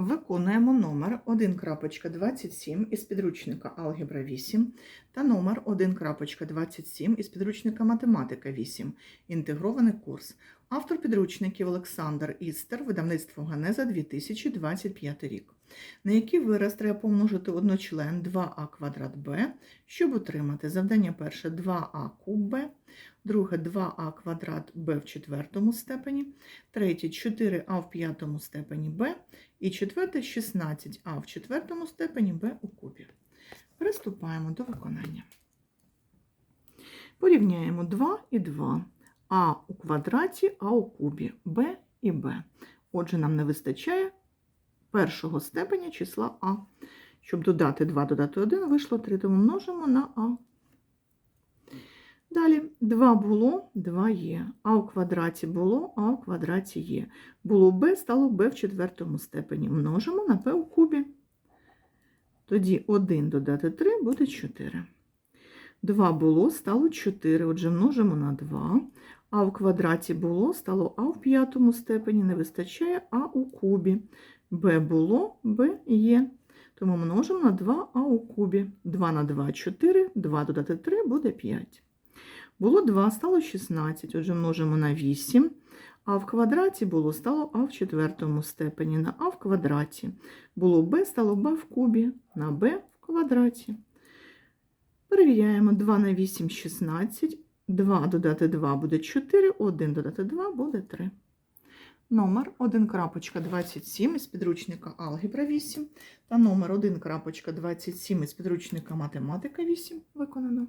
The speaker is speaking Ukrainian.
Виконуємо номер 1.27 із підручника Алгебра 8 та номер 1.27 із підручника Математика 8. Інтегрований курс. Автор підручників Олександр Істер, видавництво Ганеза 2025 рік. На який вираз треба помножити одночлен 2а квадрат b, щоб отримати завдання перше 2а куб b, друге 2а квадрат b в четвертому степені, третє 4а в п'ятому степені b, і четверте 16а в четвертому степені b у кубі. Приступаємо до виконання. Порівняємо 2 і 2. А у квадраті, а у кубі b і b. Отже, нам не вистачає першого степеня числа а. Щоб додати 2, додати 1, вийшло 3, тому множимо на а. Далі 2 було, 2 є. А у квадраті було, а у квадраті є. Було b, стало b в четвертому степені. Множимо на p у кубі. Тоді 1 додати 3 буде 4. 2 було, стало 4. Отже, множимо на 2. А в квадраті було, стало а в п'ятому степені. Не вистачає а у кубі. b було, b є. Тому множимо на 2а у кубі. 2 на 2 – 4, 2 додати 3 буде 5. Було 2, стало 16, отже, множимо на 8. А в квадраті було, стало а в четвертому степені. На а в квадраті. Було b, стало b в кубі, на b в квадраті. Перевіряємо 2 на 8 – 16. 2 додати 2 буде 4, 1 додати 2 буде 3. Номер 1.27 із підручника Алгебра 8 та номер 1.27 із підручника Математика 8 виконано.